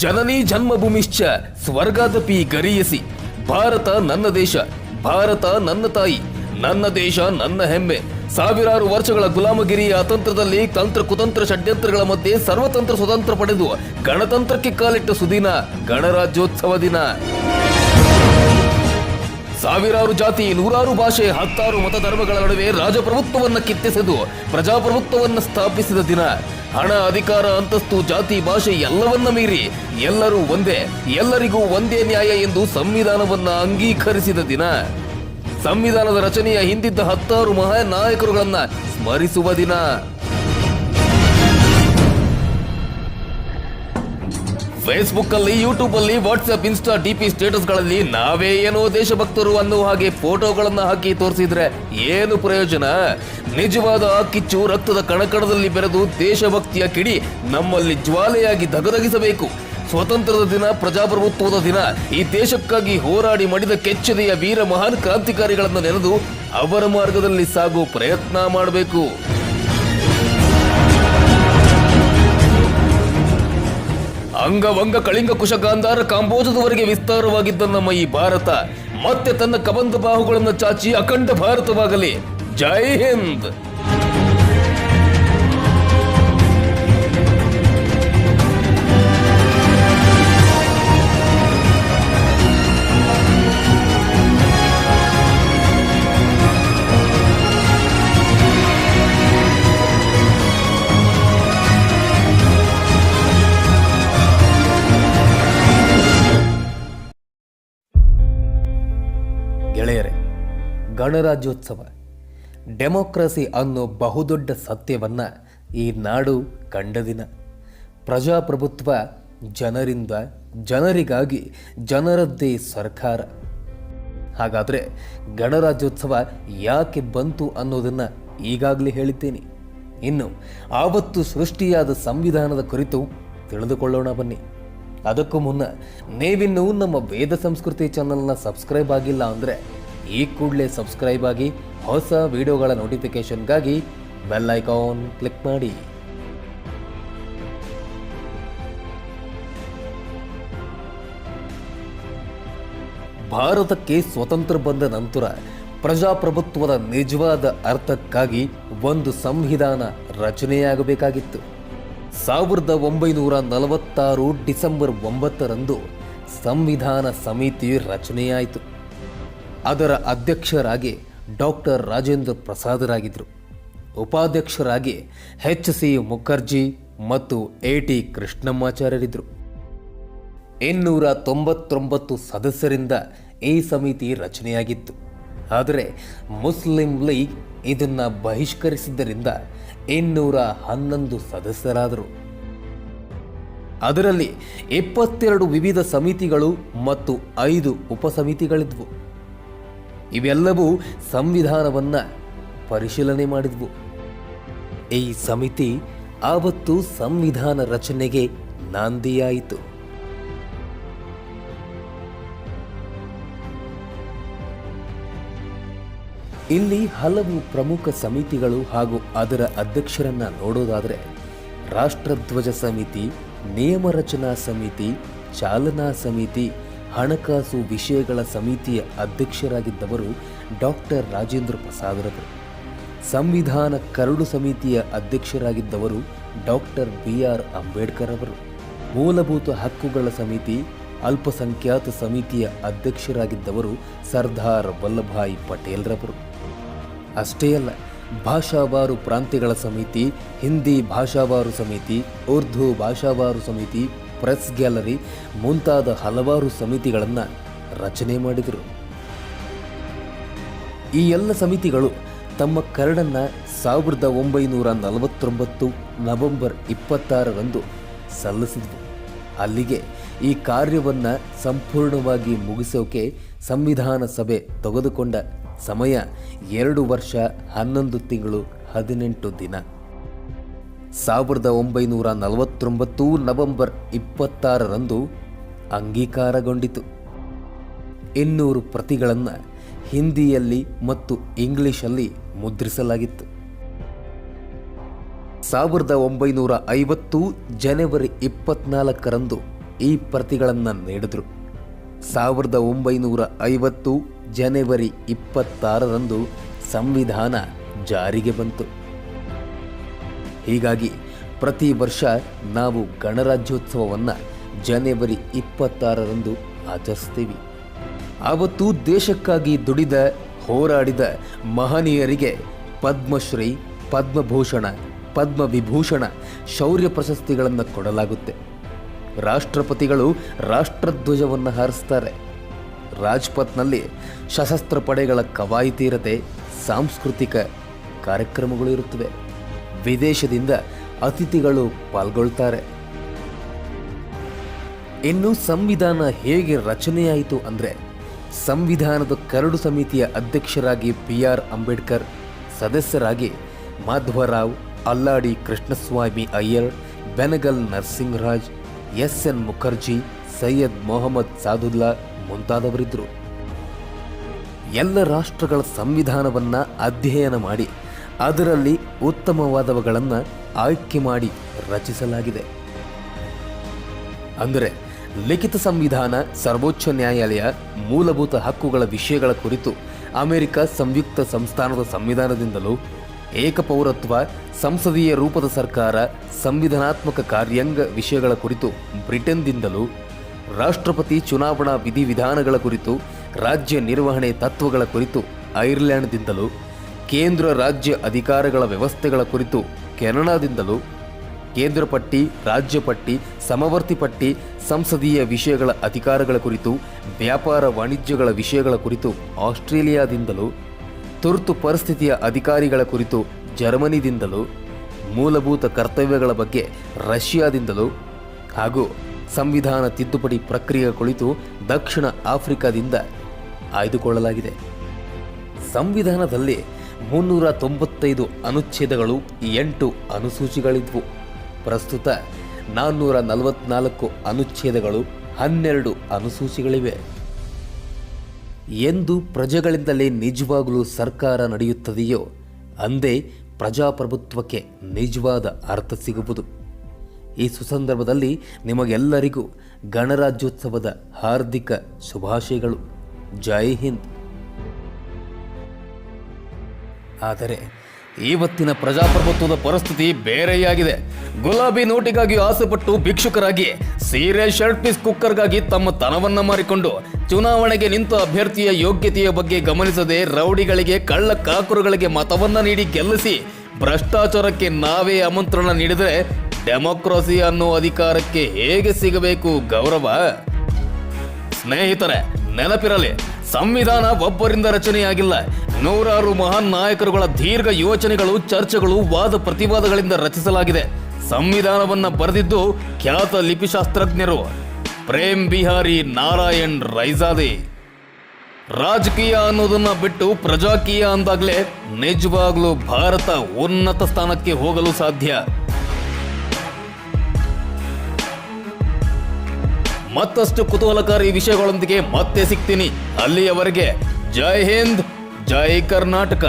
ಜನನಿ ಜನ್ಮಭೂಮಿಶ್ಚ, ಸ್ವರ್ಗಾದಪಿ ಗರಿಯಸಿ. ಭಾರತ ನನ್ನ ದೇಶ, ಭಾರತ ನನ್ನ ತಾಯಿ, ನನ್ನ ದೇಶ ನನ್ನ ಹೆಮ್ಮೆ. ಸಾವಿರಾರು ವರ್ಷಗಳ ಗುಲಾಮಗಿರಿಯ ಅತಂತ್ರದಲ್ಲಿ ತಂತ್ರ ಕುತಂತ್ರ ಷಡ್ಯಂತ್ರಗಳ ಮಧ್ಯೆ ಸರ್ವತಂತ್ರ ಸ್ವತಂತ್ರ ಪಡೆದು ಗಣತಂತ್ರಕ್ಕೆ ಕಾಲಿಟ್ಟ ಸುದಿನ ಗಣರಾಜ್ಯೋತ್ಸವ ದಿನ. ಸಾವಿರಾರು ಜಾತಿ, ನೂರಾರು ಭಾಷೆ, ಹತ್ತಾರು ಮತಧರ್ಮಗಳ ನಡುವೆ ರಾಜಪ್ರಭುತ್ವವನ್ನು ಕಿತ್ತೆಸೆದು ಪ್ರಜಾಪ್ರಭುತ್ವವನ್ನ ಸ್ಥಾಪಿಸಿದ ದಿನ. ಹಣ, ಅಧಿಕಾರ, ಅಂತಸ್ತು, ಜಾತಿ, ಭಾಷೆ ಎಲ್ಲವನ್ನ ಮೀರಿ ಎಲ್ಲರೂ ಒಂದೇ, ಎಲ್ಲರಿಗೂ ಒಂದೇ ನ್ಯಾಯ ಎಂದು ಸಂವಿಧಾನವನ್ನ ಅಂಗೀಕರಿಸಿದ ದಿನ. ಸಂವಿಧಾನದ ರಚನೆಯ ಹಿಂದಿದ್ದ ಹತ್ತಾರು ಮಹಾನಾಯಕರುಗಳನ್ನ ಸ್ಮರಿಸುವ ದಿನ. ಫೇಸ್ಬುಕ್ ಅಲ್ಲಿ ಯೂಟ್ಯೂಬ್ ಅಲ್ಲಿ ವಾಟ್ಸ್ಆಪ್ ಇನ್ಸ್ಟಾ ಡಿಪಿ ಸ್ಟೇಟಸ್ಗಳಲ್ಲಿ ನಾವೇ ಏನೋ ದೇಶಭಕ್ತರು ಅನ್ನುವ ಹಾಗೆ ಫೋಟೋಗಳನ್ನ ಹಾಕಿ ತೋರಿಸಿದ್ರೆ ಏನು ಪ್ರಯೋಜನ? ನಿಜವಾದ ಕಿಚ್ಚು ರಕ್ತದ ಕಣಕಣದಲ್ಲಿ ಬೆರೆದು ದೇಶಭಕ್ತಿಯ ಕಿಡಿ ನಮ್ಮಲ್ಲಿ ಜ್ವಾಲೆಯಾಗಿ ಧಗಧಗಿಸಬೇಕು. ಸ್ವತಂತ್ರದ ದಿನ, ಪ್ರಜಾಪ್ರಭುತ್ವದ ದಿನ, ಈ ದೇಶಕ್ಕಾಗಿ ಹೋರಾಡಿ ಮಡಿದ ಕೆಚ್ಚದೆಯ ವೀರ ಮಹಾನ್ ಕ್ರಾಂತಿಕಾರಿಗಳನ್ನು ನೆನೆದು ಅವರ ಮಾರ್ಗದಲ್ಲಿ ಸಾಗೋ ಪ್ರಯತ್ನ ಮಾಡಬೇಕು. ಅಂಗವಂಗ ಕಳಿಂಗ ಕುಶ ಗಾಂಧಾರ ಕಾಂಬೋಜದವರೆಗೆ ವಿಸ್ತಾರವಾಗಿದ್ದ ನಮ್ಮ ಈ ಭಾರತ, ಮತ್ತೆ ತನ್ನ ಕಬಂದ ಬಾಹುಗಳನ್ನು ಚಾಚಿ ಅಖಂಡ ಭಾರತವಾಗಲಿ. ಜೈ ಹಿಂದ್! ಗೆಳೆಯರೆ, ಗಣರಾಜ್ಯೋತ್ಸವ, ಡೆಮೋಕ್ರಸಿ ಅನ್ನೋ ಬಹುದೊಡ್ಡ ಸತ್ಯವನ್ನು ಈ ನಾಡು ಕಂಡ ದಿನ. ಪ್ರಜಾಪ್ರಭುತ್ವ ಜನರಿಂದ, ಜನರಿಗಾಗಿ ಜನರದ್ದೇ ಸರ್ಕಾರ. ಹಾಗಾದರೆ ಗಣರಾಜ್ಯೋತ್ಸವ ಯಾಕೆ ಬಂತು ಅನ್ನೋದನ್ನು ಈಗಾಗಲೇ ಹೇಳಿದ್ದೇನೆ. ಇನ್ನು ಆವತ್ತು ಸೃಷ್ಟಿಯಾದ ಸಂವಿಧಾನದ ಕುರಿತು ತಿಳಿದುಕೊಳ್ಳೋಣ ಬನ್ನಿ. ಅದಕ್ಕೂ ಮುನ್ನ, ನೀವಿನ್ನೂ ನಮ್ಮ ವೇದ ಸಂಸ್ಕೃತಿ ಚಾನಲ್ನ ಸಬ್ಸ್ಕ್ರೈಬ್ ಆಗಿಲ್ಲ ಅಂದರೆ ಈ ಕೂಡಲೇ ಸಬ್ಸ್ಕ್ರೈಬ್ ಆಗಿ ಹೊಸ ವಿಡಿಯೋಗಳ ನೋಟಿಫಿಕೇಷನ್ಗಾಗಿ ಬೆಲ್ ಐಕಾನ್ ಕ್ಲಿಕ್ ಮಾಡಿ. ಭಾರತಕ್ಕೆ ಸ್ವತಂತ್ರ ಬಂದ ನಂತರ ಪ್ರಜಾಪ್ರಭುತ್ವದ ನಿಜವಾದ ಅರ್ಥಕ್ಕಾಗಿ ಒಂದು ಸಂವಿಧಾನ ರಚನೆಯಾಗಬೇಕಾಗಿತ್ತು. ಸಾವಿರದ ಒಂಬೈನೂರ ನಲವತ್ತಾರು ಡಿಸೆಂಬರ್ ಒಂಬತ್ತರಂದು ಸಂವಿಧಾನ ಸಮಿತಿ ರಚನೆಯಾಯಿತು. ಅದರ ಅಧ್ಯಕ್ಷರಾಗಿ ಡಾಕ್ಟರ್ ರಾಜೇಂದ್ರ ಪ್ರಸಾದರಾಗಿದ್ದರು. ಉಪಾಧ್ಯಕ್ಷರಾಗಿ ಎಚ್ ಸಿ ಮುಖರ್ಜಿ ಮತ್ತು ಎ ಟಿ ಕೃಷ್ಣಮ್ಮಾಚಾರ್ಯರಿದ್ದರು ಇನ್ನೂರ ತೊಂಬತ್ತೊಂಬತ್ತು ಸದಸ್ಯರಿಂದ ಈ ಸಮಿತಿ ರಚನೆಯಾಗಿತ್ತು. ಆದರೆ ಮುಸ್ಲಿಂ ಲೀಗ್ ಇದನ್ನು ಬಹಿಷ್ಕರಿಸಿದ್ದರಿಂದ ಇನ್ನೂರ ಹನ್ನೊಂದು ಸದಸ್ಯರಾದರು. ಅದರಲ್ಲಿ ಇಪ್ಪತ್ತೆರಡು ವಿವಿಧ ಸಮಿತಿಗಳು ಮತ್ತು ಐದು ಉಪಸಮಿತಿಗಳಿದ್ವು. ಇವೆಲ್ಲವೂ ಸಂವಿಧಾನವನ್ನ ಪರಿಶೀಲನೆ ಮಾಡಿದ್ವು. ಈ ಸಮಿತಿ ಆವತ್ತು ಸಂವಿಧಾನ ರಚನೆಗೆ ನಾಂದಿಯಾಯಿತು. ಇಲ್ಲಿ ಹಲವು ಪ್ರಮುಖ ಸಮಿತಿಗಳು ಹಾಗೂ ಅದರ ಅಧ್ಯಕ್ಷರನ್ನ ನೋಡೋದಾದರೆ ರಾಷ್ಟ್ರಧ್ವಜ ಸಮಿತಿ, ನಿಯಮ ರಚನಾ ಸಮಿತಿ, ಚಾಲನಾ ಸಮಿತಿ ಹಣಕಾಸು ವಿಷಯಗಳ ಸಮಿತಿಯ ಅಧ್ಯಕ್ಷರಾಗಿದ್ದವರು ಡಾಕ್ಟರ್ ರಾಜೇಂದ್ರ ಪ್ರಸಾದರವರು ಸಂವಿಧಾನ ಕರಡು ಸಮಿತಿಯ ಅಧ್ಯಕ್ಷರಾಗಿದ್ದವರು ಡಾಕ್ಟರ್ ಬಿ ಆರ್ ಅಂಬೇಡ್ಕರ್ ಅವರು ಮೂಲಭೂತ ಹಕ್ಕುಗಳ ಸಮಿತಿ, ಅಲ್ಪಸಂಖ್ಯಾತ ಸಮಿತಿಯ ಅಧ್ಯಕ್ಷರಾಗಿದ್ದವರು ಸರ್ದಾರ್ ವಲ್ಲಭಾಯಿ ಪಟೇಲ್ರವರು ಅಷ್ಟೇ ಅಲ್ಲ, ಭಾಷಾವಾರು ಪ್ರಾಂತ್ಯಗಳ ಸಮಿತಿ, ಹಿಂದಿ ಭಾಷಾವಾರು ಸಮಿತಿ, ಉರ್ದು ಭಾಷಾವಾರು ಸಮಿತಿ ಪ್ರೆಸ್ ಗ್ಯಾಲರಿ ಮುಂತಾದ ಹಲವಾರು ಸಮಿತಿಗಳನ್ನು ರಚನೆ ಮಾಡಿದರು. ಈ ಎಲ್ಲ ಸಮಿತಿಗಳು ತಮ್ಮ ಕರಡನ್ನು ಸಾವಿರದ ಒಂಬೈನೂರ ನಲವತ್ತೊಂಬತ್ತು ನವೆಂಬರ್ ಇಪ್ಪತ್ತಾರರಂದು ಸಲ್ಲಿಸಿದ್ವು. ಅಲ್ಲಿಗೆ ಈ ಕಾರ್ಯವನ್ನ ಸಂಪೂರ್ಣವಾಗಿ ಮುಗಿಸೋಕೆ ಸಂವಿಧಾನ ಸಭೆ ತೆಗೆದುಕೊಂಡ ಸಮಯ ಎರಡು ವರ್ಷ ಹನ್ನೊಂದು ತಿಂಗಳು ಹದಿನೆಂಟು ದಿನ. ಸಾವಿರದ ಒಂಬೈನೂರ ನಲವತ್ತೊಂಬತ್ತು ನವೆಂಬರ್ ಇಪ್ಪತ್ತಾರರಂದು ಅಂಗೀಕಾರಗೊಂಡಿತು. ಇನ್ನೂರು ಪ್ರತಿಗಳನ್ನು ಹಿಂದಿಯಲ್ಲಿ ಮತ್ತು ಇಂಗ್ಲಿಷಲ್ಲಿ ಮುದ್ರಿಸಲಾಗಿತ್ತು. ಸಾವಿರದ ಒಂಬೈನೂರ ಐವತ್ತು ಜನವರಿ ಇಪ್ಪತ್ನಾಲ್ಕರಂದು ಈ ಪ್ರತಿಗಳನ್ನು ನೀಡಿದ್ರು. ಸಾವಿರದ ಒಂಬೈನೂರ ಐವತ್ತು ಜನವರಿ ಇಪ್ಪತ್ತಾರರಂದು ಸಂವಿಧಾನ ಜಾರಿಗೆ ಬಂತು. ಹೀಗಾಗಿ ಪ್ರತಿ ವರ್ಷ ನಾವು ಗಣರಾಜ್ಯೋತ್ಸವವನ್ನು ಜನವರಿ ಇಪ್ಪತ್ತಾರರಂದು ಆಚರಿಸ್ತೀವಿ. ಆವತ್ತು ದೇಶಕ್ಕಾಗಿ ದುಡಿದ, ಹೋರಾಡಿದ ಮಹನೀಯರಿಗೆ ಪದ್ಮಶ್ರೀ, ಪದ್ಮಭೂಷಣ, ಪದ್ಮವಿಭೂಷಣ ಶೌರ್ಯ ಪ್ರಶಸ್ತಿಗಳನ್ನು ಕೊಡಲಾಗುತ್ತೆ. ರಾಷ್ಟ್ರಪತಿಗಳು ರಾಷ್ಟ್ರಧ್ವಜವನ್ನು ಹಾರಿಸ್ತಾರೆ. ರಾಜ್ಪಥ್ನಲ್ಲಿ ಸಶಸ್ತ್ರ ಪಡೆಗಳ ಕವಾಯಿತೀರತೆ ಸಾಂಸ್ಕೃತಿಕ ಕಾರ್ಯಕ್ರಮಗಳು ಇರುತ್ತವೆ. ವಿದೇಶದಿಂದ ಅತಿಥಿಗಳು ಪಾಲ್ಗೊಳ್ತಾರೆ. ಇನ್ನು ಸಂವಿಧಾನ ಹೇಗೆ ರಚನೆಯಾಯಿತು ಅಂದರೆ, ಸಂವಿಧಾನದ ಕರಡು ಸಮಿತಿಯ ಅಧ್ಯಕ್ಷರಾಗಿ ಬಿ ಆರ್ ಅಂಬೇಡ್ಕರ್, ಸದಸ್ಯರಾಗಿ ಮಾಧ್ವರಾವ್, ಅಲ್ಲಾಡಿ ಕೃಷ್ಣಸ್ವಾಮಿ ಅಯ್ಯರ್, ಬೆನಗಲ್ ನರಸಿಂಹರಾಜ್ ಎಸ್ ಎನ್ ಮುಖರ್ಜಿ, ಸೈಯದ್ ಮೊಹಮ್ಮದ್ ಸಾದುಲ್ಲಾ ಮುಂತಾದವರಿದ್ದರು. ಎಲ್ಲ ರಾಷ್ಟ್ರಗಳ ಸಂವಿಧಾನವನ್ನು ಅಧ್ಯಯನ ಮಾಡಿ, ಅದರಲ್ಲಿ ಉತ್ತಮವಾದವುಗಳನ್ನು ಆಯ್ಕೆ ಮಾಡಿ ರಚಿಸಲಾಗಿದೆ. ಅಂದರೆ, ಲಿಖಿತ ಸಂವಿಧಾನ, ಸರ್ವೋಚ್ಚ ನ್ಯಾಯಾಲಯ, ಮೂಲಭೂತ ಹಕ್ಕುಗಳ ವಿಷಯಗಳ ಕುರಿತು ಅಮೆರಿಕ ಸಂಯುಕ್ತ ಸಂಸ್ಥಾನದ ಸಂವಿಧಾನದಿಂದಲೂ ಏಕಪೌರತ್ವ, ಸಂಸದೀಯ ರೂಪದ ಸರ್ಕಾರ, ಸಂವಿಧಾನಾತ್ಮಕ ಕಾರ್ಯಾಂಗ ವಿಷಯಗಳ ಕುರಿತು ಬ್ರಿಟನ್ದಿಂದಲೂ ರಾಷ್ಟ್ರಪತಿ ಚುನಾವಣಾ ವಿಧಿವಿಧಾನಗಳ ಕುರಿತು ರಾಜ್ಯ ನಿರ್ವಹಣೆ ತತ್ವಗಳ ಕುರಿತು ಐರ್ಲೆಂಡ್ದಿಂದಲೂ ಕೇಂದ್ರ ರಾಜ್ಯ ಅಧಿಕಾರಗಳ ವ್ಯವಸ್ಥೆಗಳ ಕುರಿತು ಕೆನಡಾದಿಂದಲೂ ಕೇಂದ್ರ ಪಟ್ಟಿ, ರಾಜ್ಯ ಪಟ್ಟಿ, ಸಮವರ್ತಿ ಪಟ್ಟಿ, ಸಂಸದೀಯ ವಿಷಯಗಳ ಅಧಿಕಾರಗಳ ಕುರಿತು, ವ್ಯಾಪಾರ ವಾಣಿಜ್ಯಗಳ ವಿಷಯಗಳ ಕುರಿತು ಆಸ್ಟ್ರೇಲಿಯಾದಿಂದಲೂ, ತುರ್ತು ಪರಿಸ್ಥಿತಿಯ ಅಧಿಕಾರಿಗಳ ಕುರಿತು ಜರ್ಮನಿದಿಂದಲೂ, ಮೂಲಭೂತ ಕರ್ತವ್ಯಗಳ ಬಗ್ಗೆ ರಷ್ಯಾದಿಂದಲೂ ಹಾಗೂ ಸಂವಿಧಾನ ತಿದ್ದುಪಡಿ ಪ್ರಕ್ರಿಯೆ ಕುರಿತು ದಕ್ಷಿಣ ಆಫ್ರಿಕಾದಿಂದ ಆಯ್ದುಕೊಳ್ಳಲಾಗಿದೆ. ಸಂವಿಧಾನದಲ್ಲಿ ಮುನ್ನೂರ ತೊಂಬತ್ತೈದು ಅನುಚ್ಛೇದಗಳು ಎಂಟು ಅನುಸೂಚಿಗಳಿದ್ವು. ಪ್ರಸ್ತುತ ನಾನ್ನೂರ ನಲವತ್ನಾಲ್ಕು ಅನುಚ್ಛೇದಗಳು ಹನ್ನೆರಡು ಅನುಸೂಚಿಗಳಿವೆ. ಎಂದು ಪ್ರಜೆಗಳಿಂದಲೇ ನಿಜವಾಗಲೂ ಸರ್ಕಾರ ನಡೆಯುತ್ತದೆಯೋ, ಅಂದೇ ಪ್ರಜಾಪ್ರಭುತ್ವಕ್ಕೆ ನಿಜವಾದ ಅರ್ಥ ಸಿಗುವುದು. ಈ ಸುಸಂದರ್ಭದಲ್ಲಿ ನಿಮಗೆಲ್ಲರಿಗೂ ಗಣರಾಜ್ಯೋತ್ಸವದ ಹಾರ್ದಿಕ ಶುಭಾಶಯಗಳು. ಜೈ ಹಿಂದ್. ಆದರೆ ಇವತ್ತಿನ ಪ್ರಜಾಪ್ರಭುತ್ವದ ಪರಿಸ್ಥಿತಿ ಬೇರೆಯಾಗಿದೆ. ಗುಲಾಬಿ ನೋಟಿಗಾಗಿ ಆಸೆಪಟ್ಟು ಭಿಕ್ಷುಕರಾಗಿ, ಸೀರೆ, ಶರ್ಟ್ ಪೀಸ್ ಕುಕ್ಕರ್ಗಾಗಿ ತಮ್ಮ ತನವನ್ನ ಮಾರಿಕೊಂಡು, ಚುನಾವಣೆಗೆ ನಿಂತ ಅಭ್ಯರ್ಥಿಯ ಯೋಗ್ಯತೆಯ ಬಗ್ಗೆ ಗಮನಿಸದೆ ರೌಡಿಗಳಿಗೆ, ಕಳ್ಳ ಕಾಕುರುಗಳಿಗೆ ಮತವನ್ನ ನೀಡಿ ಗೆಲ್ಲಿಸಿ, ಭ್ರಷ್ಟಾಚಾರಕ್ಕೆ ನಾವೇ ಆಮಂತ್ರಣ ನೀಡಿದರೆ ಡೆಮೋಕ್ರಸಿ ಅನ್ನೋ ಅಧಿಕಾರಕ್ಕೆ ಹೇಗೆ ಸಿಗಬೇಕು ಗೌರವ? ಸ್ನೇಹಿತರೆ, ನೆನಪಿರಲಿ, ಸಂವಿಧಾನ ಒಬ್ಬರಿಂದ ರಚನೆಯಾಗಿಲ್ಲ. ನೂರಾರು ಮಹಾನ್ ನಾಯಕರುಗಳ ದೀರ್ಘ ಯೋಚನೆಗಳು, ಚರ್ಚೆಗಳು, ವಾದ ಪ್ರತಿವಾದಗಳಿಂದ ರಚಿಸಲಾಗಿದೆ. ಸಂವಿಧಾನವನ್ನ ಬರೆದಿದ್ದು ಖ್ಯಾತ ಲಿಪಿಶಾಸ್ತ್ರಜ್ಞರು. ಪ್ರೇಮ್ ಬಿಹಾರಿ ನಾರಾಯಣ್ ರೈಜಾದೆ. ರಾಜಕೀಯ ಅನ್ನೋದನ್ನ ಬಿಟ್ಟು ಪ್ರಜಾಕೀಯ ಅಂದಾಗಲೇ ನಿಜವಾಗ್ಲೂ ಭಾರತ ಉನ್ನತ ಸ್ಥಾನಕ್ಕೆ ಹೋಗಲು ಸಾಧ್ಯ. ಮತ್ತಷ್ಟು ಕುತೂಹಲಕಾರಿ ವಿಷಯಗಳೊಂದಿಗೆ ಮತ್ತೆ ಸಿಗ್ತೀನಿ. ಅಲ್ಲಿಯವರೆಗೆ ಜೈ ಹಿಂದ್ ಜೈ ಕರ್ನಾಟಕ